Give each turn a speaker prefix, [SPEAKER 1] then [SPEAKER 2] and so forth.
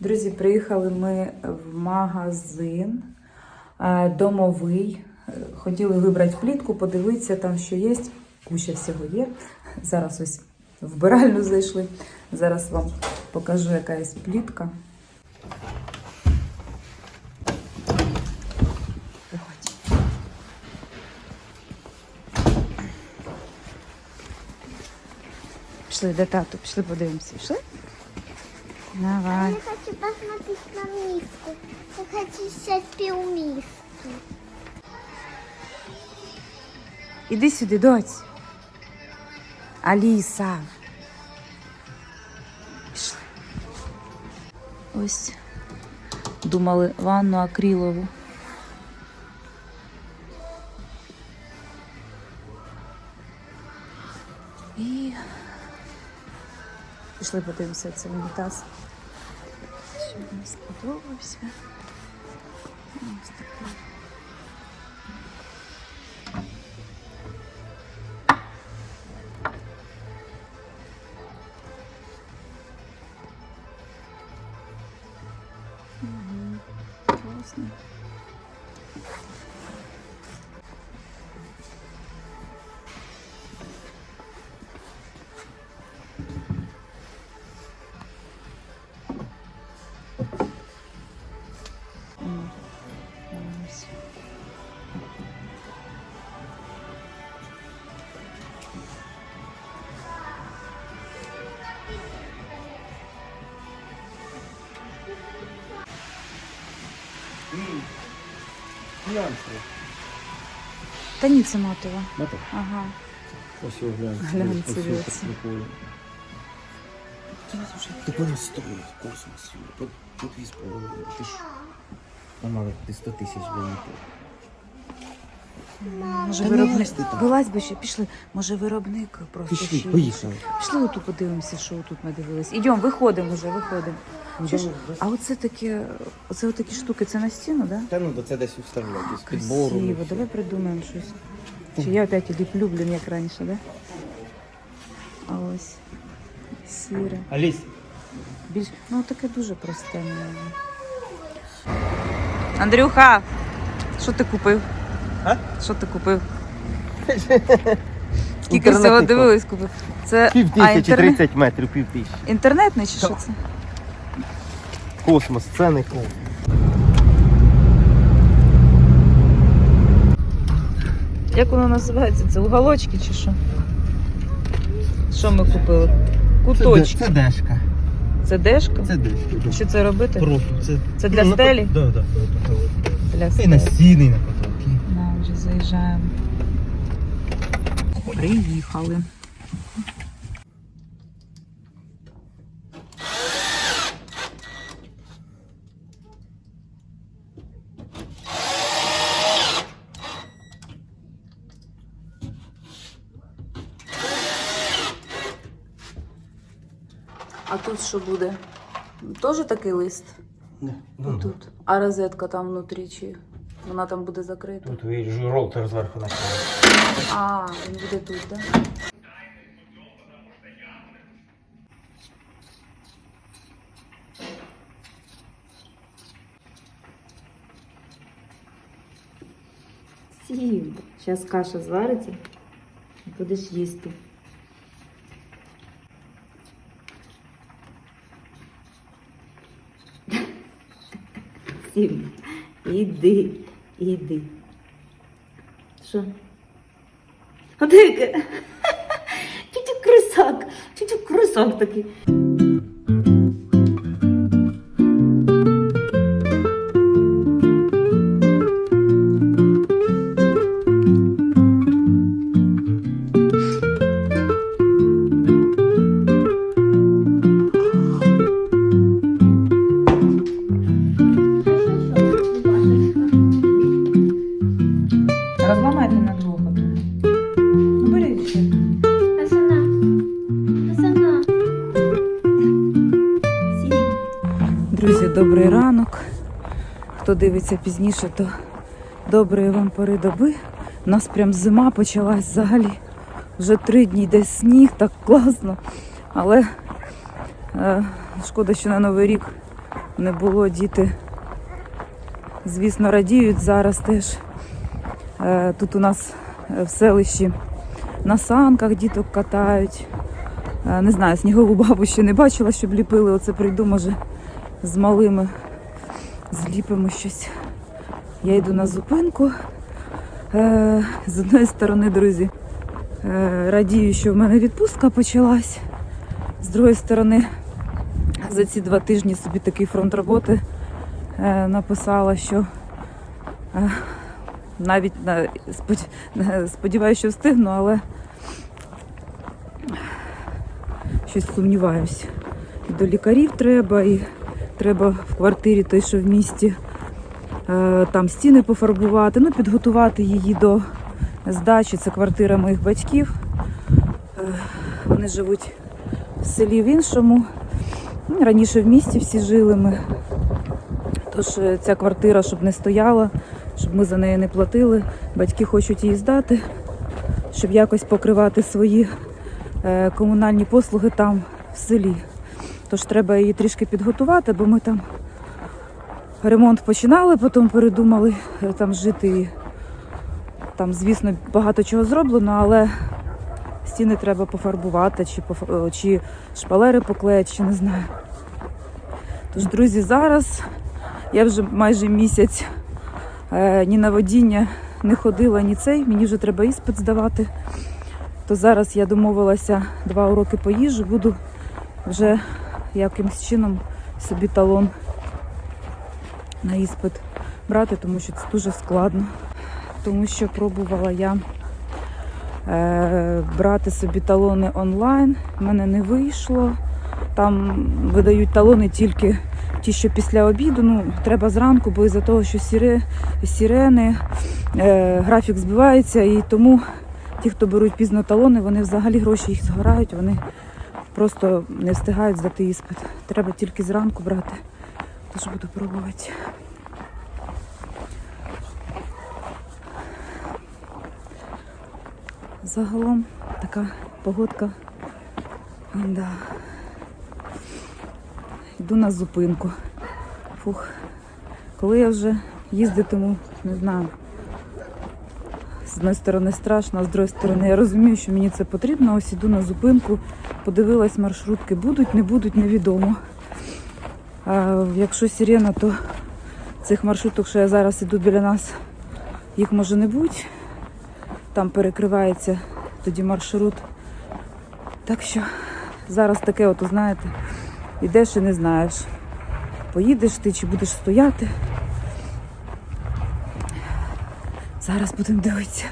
[SPEAKER 1] Друзі, приїхали ми в магазин е, домовий. Е, Хотіли вибрати плітку, подивитися там, що є. Куча всього є. Зараз ось вбиральню зайшли. Зараз вам покажу, яка є плітка. Пішли до тату, пішли подивимося. Пішли? Давай.
[SPEAKER 2] Я хочу посмотреть на миску. Я хочу сейчас пиумиску.
[SPEAKER 1] Іди сюди, доць. Аліса. Пішли. Ось. Думали ванну акрилову. І пішли подивимося цей унітаз. Що мені сподобався. Ось такий. Класно.
[SPEAKER 3] Гляньте.
[SPEAKER 1] Та ні, це матова.
[SPEAKER 3] Матова?
[SPEAKER 1] Ага.
[SPEAKER 3] ось його глянцево.
[SPEAKER 1] Глянцево.
[SPEAKER 3] Ось прикольно. Воно стоїть космос. По дві. Ти ж... Там мало ти 100 тисяч виїти.
[SPEAKER 1] Може,
[SPEAKER 3] Та не
[SPEAKER 1] виробник.
[SPEAKER 3] лазь там.
[SPEAKER 1] Вилазь би ще, пішли. Може, виробник просто
[SPEAKER 3] Пішли,
[SPEAKER 1] ще.
[SPEAKER 3] поїхали.
[SPEAKER 1] Пішли отут подивимося, що тут ми дивились. Ідемо, виходимо вже, виходимо.
[SPEAKER 3] Ну,
[SPEAKER 1] Чуєш? А оце таке, оце отакі штуки, це на стіну, так? Да?
[SPEAKER 3] Та ну, бо це десь вставляти. З підбору. ну,
[SPEAKER 1] Красиво,
[SPEAKER 3] все.
[SPEAKER 1] давай придумаємо щось. Чи я опять ліплю, блін, як раніше, да? А ось сіре.
[SPEAKER 3] Алісь,
[SPEAKER 1] Більш... Ну, таке дуже просте. мабуть. Андрюха, що ти купив?
[SPEAKER 3] А?
[SPEAKER 1] Що ти купив? Скільки
[SPEAKER 3] Інтернетний
[SPEAKER 1] всього дивились купив? Це
[SPEAKER 3] пів
[SPEAKER 1] а,
[SPEAKER 3] тисячі,
[SPEAKER 1] інтернет...
[SPEAKER 3] 30 метрів, пів тисячі.
[SPEAKER 1] інтернетний чи що це?
[SPEAKER 3] Космос, це не космос.
[SPEAKER 1] Як воно називається? Це уголочки чи що? Що ми купили? Куточки.
[SPEAKER 3] Це дешка.
[SPEAKER 1] Це дешка?
[SPEAKER 3] Це дешка.
[SPEAKER 1] Що це робити?
[SPEAKER 3] Просто це.
[SPEAKER 1] Це для
[SPEAKER 3] Ну, на
[SPEAKER 1] стелі?
[SPEAKER 3] пот- Да, да, да,
[SPEAKER 1] Для
[SPEAKER 3] да. І
[SPEAKER 1] стелі.
[SPEAKER 3] стіни, і на.
[SPEAKER 1] На, заїжджаємо. Приїхали. А тут що буде? Теж такий лист?
[SPEAKER 3] Не, ну,
[SPEAKER 1] Тут. А розетка там внутрі чи вона там буде закрита?
[SPEAKER 3] Тут видиш, ролтер зверху накладає.
[SPEAKER 1] А, він буде тут, так? Да? Сім. Зараз каша звариться і будеш їсти. Сім. Іди, іди. Що? А ти крисак, тютю крисак такий. Хто дивиться пізніше, то доброї вам пори доби. У нас прям зима почалась взагалі. Вже три дні йде сніг, так класно. Але е, шкода, що на Новий рік не було. Діти, звісно, радіють зараз теж. Е, Тут у нас е, в селищі на санках діток катають. Е, Не знаю, снігову бабу ще не бачила, щоб ліпили. Оце прийду, може, з малими зліпимо щось. Я йду на зупинку. Е, З одної сторони, друзі, е, радію, що в мене відпустка почалась. З другої сторони, за ці два тижні собі такий фронт роботи е, написала, що навіть сподіваюся, що встигну, але щось сумніваюсь. І до лікарів треба, і треба в квартирі той, що в місті, е, там стіни пофарбувати, ну, підготувати її до здачі. Це квартира моїх батьків. Е, Вони живуть в селі в іншому. Ну, Раніше в місті всі жили ми. Тож е, ця квартира, щоб не стояла, щоб ми за неї не платили. Батьки хочуть її здати, щоб якось покривати свої комунальні послуги там в селі. Тож треба її трішки підготувати, бо ми там ремонт починали, потім передумали е, там жити. Там, звісно, багато чого зроблено, але стіни треба пофарбувати, чи, е, чи шпалери поклеїти, чи не знаю. Тож, друзі, зараз я вже майже місяць е, ні на водіння не ходила, ні цей. Мені вже треба іспит здавати. То зараз я домовилася два уроки по їжі, буду вже якимось чином собі талон на іспит брати, тому що це дуже складно. Тому що пробувала я е, брати собі талони онлайн, в мене не вийшло. Там видають талони тільки ті, що після обіду. Ну, треба зранку, бо із-за того, що сіре, сірени, е, графік збивається, і тому ті, хто беруть пізно талони, вони взагалі гроші їх згорають, вони просто не встигають здати іспит. Треба тільки зранку брати. Тож буду пробувати. Загалом така погодка. Да. Йду на зупинку. Фух. Коли я вже їздитиму, не знаю. З одної сторони страшно, а з другої сторони я розумію, що мені це потрібно. Ось іду на зупинку, подивилась, маршрутки будуть, не будуть, невідомо. А якщо сирена, то цих маршруток, що я зараз іду біля нас, їх може не бути. Там перекривається тоді маршрут. Так що зараз таке, от, знаєте, йдеш і не знаєш, поїдеш ти чи будеш стояти. Зараз будемо дивитися.